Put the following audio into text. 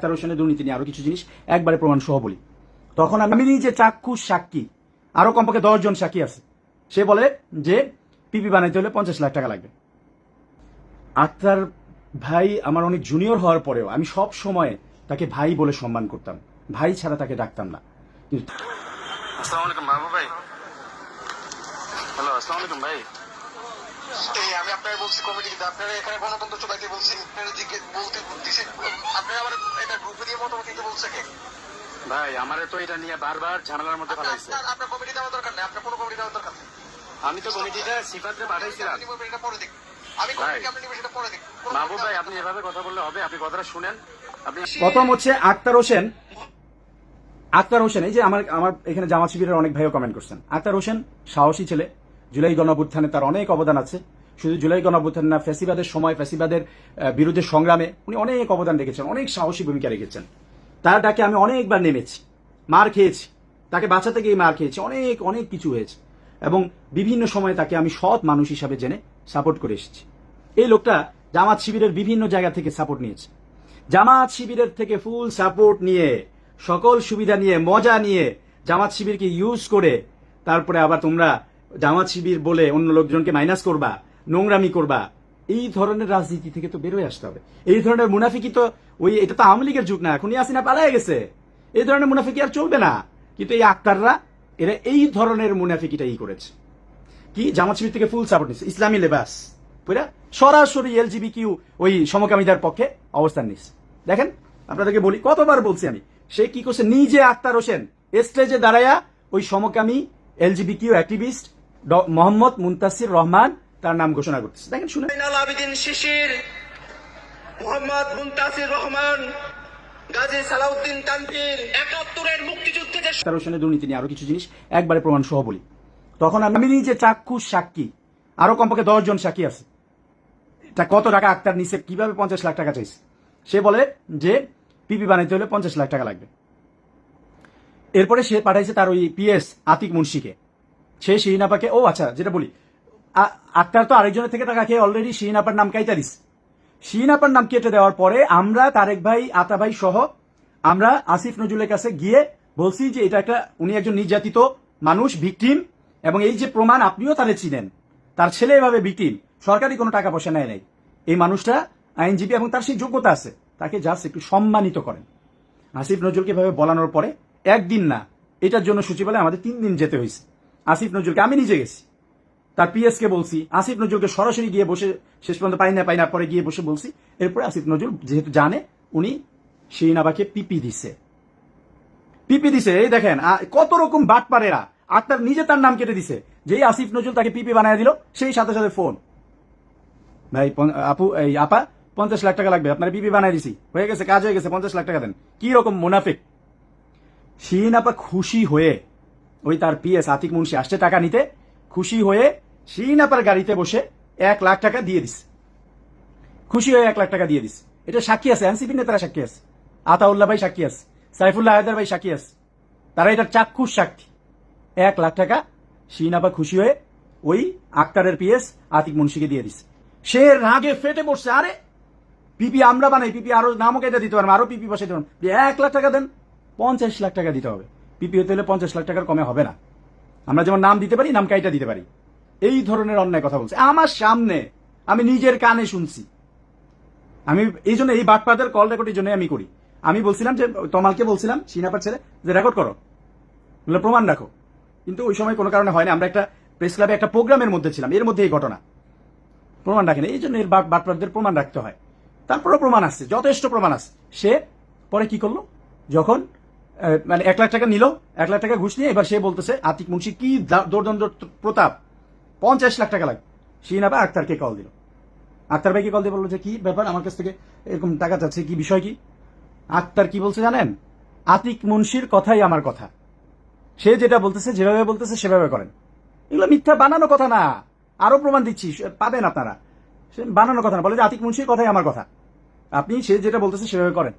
তার হোসেনের দুর্নীতি নিয়ে আরও কিছু জিনিস একবারে প্রমাণ সহ বলি। তখন আমি নিজে চাক্ষুষ সাক্ষী। আরও কমপক্ষে দশ জন সাক্ষী আছে। সে বলে যে পিপি বানাইতে হলে পঞ্চাশ লাখ টাকা লাগবে। আক্তার ভাই আমার অনেক জুনিয়র হওয়ার পরেও আমি সব সময় তাকে ভাই বলে সম্মান করতাম। ভাই ছাড়া তাকে ডাকতাম না। কিন্তু আসসালামু আলাইকুম মাহবুব ভাই। হ্যালো আসসালামু আলাইকুম ভাই। আমি আপনার বলছি কমিটি কিন্তু আপনারা এখানে গণতন্ত্র চলাইতে বলছি আপনারা জিজ্ঞে- বলতে দিছে আপনারা আমার এটা গ্রুপে দিয়ে মতামত দিতে বলছে কে ভাই আমারে তো এটা নিয়ে বারবার ঝামেলার মধ্যে ফেলাইছে। আপনার আপনার কমিটি দেওয়ার দরকার নেই আপনার কোনো কমিটি দেওয়ার দরকার নেই। আমি তো কমিটিটা সিফাতে পাঠাইছিলাম। এটা পরে আমি ভাই। কমিটি আপনি নিবেন সেটা পরে মাহবুব ভাই আপনি এভাবে কথা বললে হবে আপনি কথাটা শুনেন। আপনি প্রথম হচ্ছে আক্তার হোসেন। আক্তার হোসেন এই যে আমার আমার এখানে জামাত শিবিরের অনেক ভাইও কমেন্ট করছেন। আক্তার হোসেন সাহসী ছেলে। জুলাই গণঅভ্যুত্থানে তার অনেক অবদান আছে। শুধু জুলাই গণঅভ্যুত্থান না ফ্যাসিবাদের সময় ফ্যাসিবাদের আহ, বিরুদ্ধে সংগ্রামে উনি অনেক অবদান রেখেছেন অনেক সাহসী ভূমিকা রেখেছেন। তার ডাকে আমি অনেকবার নেমেছি, মার খেয়েছি, তাকে বাঁচাতে গিয়ে মার খেয়েছি, অনেক অনেক কিছু হয়েছে এবং বিভিন্ন সময়ে তাকে আমি সৎ মানুষ হিসাবে জেনে সাপোর্ট করে এসেছি। এই লোকটা জামাত শিবিরের বিভিন্ন জায়গা থেকে সাপোর্ট নিয়েছে। জামাত শিবিরের থেকে ফুল সাপোর্ট নিয়ে, সকল সুবিধা নিয়ে, মজা নিয়ে জামাত শিবিরকে ইউজ করে, তারপরে আবার তোমরা জামাত শিবির বলে অন্য লোকজনকে মাইনাস করবা, নোংরামি করবা এই ধরনের রাজনীতি থেকে তো বেরোয় আসতে হবে। এই ধরনের মুনাফিকি তো ওই, এটা তো আওয়ামী লীগের যুগ না এখন ইয়াসিনা পালায় গেছে। এই ধরনের মুনাফিকি আর চলবে না। কিন্তু এই আক্তাররা, এরা এই ধরনের মুনাফিকিটাই করেছে। কি? জামাত শিবির থেকে ফুল সাপোর্ট নিচ্ছে ইসলামী লেবাস। বুঝলা? সরাসরি এলজিবি কিউ ওই সমকামীদের পক্ষে অবস্থান নিচ্ছে দেখেন, আপনাদেরকে বলি, কতবার বলছি আমি, সে কি করছে? নিজে আক্তার হোসেন স্টেজে দাঁড়ায়া ওই সমকামী LGB Q activist Mohammad Muntasir Rahman তার নাম ঘোষণা করতেছে। দেখেন শুনে। আবেদিন শিশির মোহাম্মদ মুনতাসির রহমান গাজী সালাউদ্দিন তানভীর একাত্তরের মুক্তিযুদ্ধে যে দুর্নীতি নিয়ে আরও কিছু জিনিস একবারে প্রমাণ সহ বলি। তখন আমি নিজে চাক্ষুষ সাক্ষী আরও কমপক্ষে সাক্ষী আছে। কত টাকা আক্তার নিছে কীভাবে পঞ্চাশ লাখ টাকা চাইছে? সে বলে যে পিপি বানাইতে হলে পঞ্চাশ লাখ টাকা লাগবে। এরপরে সে পাঠাইছে তার ওই পিএস আতিক মুন্সিকে। সে শিহিনাপাকে ও আচ্ছা যেটা বলি আক্তার তো আরেকজনের থেকে খেয়ে অলরেডি শিহিনাপার নাম কাইতা দিস শিহিনাপার নাম কেটে দেওয়ার পরে আমরা, তারেক ভাই, আতা ভাই সহ আমরা আসিফ নজরুলের কাছে গিয়ে বলছি যে এটা একটা, উনি একজন নির্যাতিত মানুষ ভিকটিম এবং এই যে প্রমাণ আপনিও তারে চিনেন, তার ছেলে এভাবে ভিকটিম সরকারি কোনো টাকা পয়সা নেয় নাই। এই মানুষটা আইনজীবী এবং তার সেই যোগ্যতা আছে, তাকে জাস্ট একটু সম্মানিত করেন। আসিফ নজরুলকে এভাবে বলানোর পরে একদিন না, এটার জন্য সচিবালয়ে আমাদের তিন দিন যেতে হয়েছে। আসিফ নজরুলকে আমি নিজে গেছি। তার পিএস কে বলছি, আসিফ নজরুলকে সরাসরি গিয়ে বসে, শেষ পর্যন্ত পাই না পাই না, পরে গিয়ে বসে বলছি। এরপরে আসিফ নজরুল যেহেতু জানে, উনি নাবাকে পিপি দিছে। পিপি দিছে, এই দেখেন কত রকম বাট পারেরা আক্তার নিজে তার নাম কেটে দিছে, যেই আসিফ নজরুল তাকে পিপি বানিয়ে দিল, সেই সাথে সাথে ফোন। ভাই আপু, এই আপা, পঞ্চাশ লাখ টাকা লাগবে, আপনার পিপি বানিয়ে দিছি। হয়ে গেছে, কাজ হয়ে গেছে, পঞ্চাশ লাখ টাকা দেন। কি রকম মুনাফিক। শিহিন আপা খুশি হয়ে ওই তার পিএস আতিক মুন্সি আসছে টাকা নিতে খুশি হয়ে শিহিন আপার গাড়িতে বসে এক লাখ টাকা দিয়ে দিস খুশি হয়ে এক লাখ টাকা দিয়ে দিস এটা সাক্ষী আছে এনসিপি নেতারা সাক্ষী আছে। আতাউল্লাহ ভাই সাক্ষী আছে, সাইফুল্লাহ হায়দার ভাই সাক্ষী আছে। তারা এটার চাক্ষুষ সাক্ষী। এক লাখ টাকা শিহিন আপা খুশি হয়ে ওই আক্তারের পিএস আতিক মুন্সিকে দিয়ে দিস সে রাগে ফেটে পড়ছে, আরে পিপি আমরা বানাই, পিপি আরও নামও কেটে দিতে পারব, আরও পিপি বসাইতে পারব। এক লাখ টাকা দেন, পঞ্চাশ লাখ টাকা দিতে হবে। পিপি হতে হলে পঞ্চাশ লাখ টাকার কমে হবে না। আমরা যেমন নাম দিতে পারি নাম কাইটা দিতে পারি। এই ধরনের অন্যায় কথা বলছে। আমার সামনে আমি নিজের কানে শুনছি। আমি এই জন্য এই বাটপাদের কল রেকর্ডের জন্য আমি করি। আমি বলছিলাম যে, তমালকে বলছিলাম, সিনাপার ছেলে, যে রেকর্ড করো। প্রমাণ রাখো। কিন্তু ওই সময় কোনো কারণে হয়নি। আমরা একটা প্রেস ক্লাবে একটা প্রোগ্রামের মধ্যে ছিলাম। এর মধ্যে এই ঘটনা। প্রমাণ রাখেনি। এই জন্য এর বাট- বাটপারদের প্রমাণ রাখতে হয়। তারপরেও প্রমাণ আসছে। যথেষ্ট প্রমাণ আছে সে পরে কি করল? যখন মানে এক লাখ টাকা নিল, এক লাখ টাকা ঘুষ নিয়ে এবার সে বলতেছে, আতিক মুন্সি কি দৌর্দণ্ড প্রতাপ? পঞ্চাশ লাখ টাকা লাগবে। শিন আবার আক্তারকে কল দিল। আক্তার ভাইকে কল দিয়ে বলল যে, কি ব্যাপার? আমার কাছ থেকে এরকম টাকা চাচ্ছে কি বিষয় কি? আক্তার কি বলছে জানেন? আতিক মুন্সির কথাই আমার কথা। সে যেটা বলতেছে, যেভাবে বলতেছে, সেভাবে করেন। এগুলো মিথ্যা বানানো কথা না। আরও প্রমাণ দিচ্ছি, সে- পাবেন আপনারা। সে বানানো কথা না, বলে যে, আতিক মুন্সির কথাই আমার কথা। আপনি সে যেটা বলতেছে, সেভাবে করেন।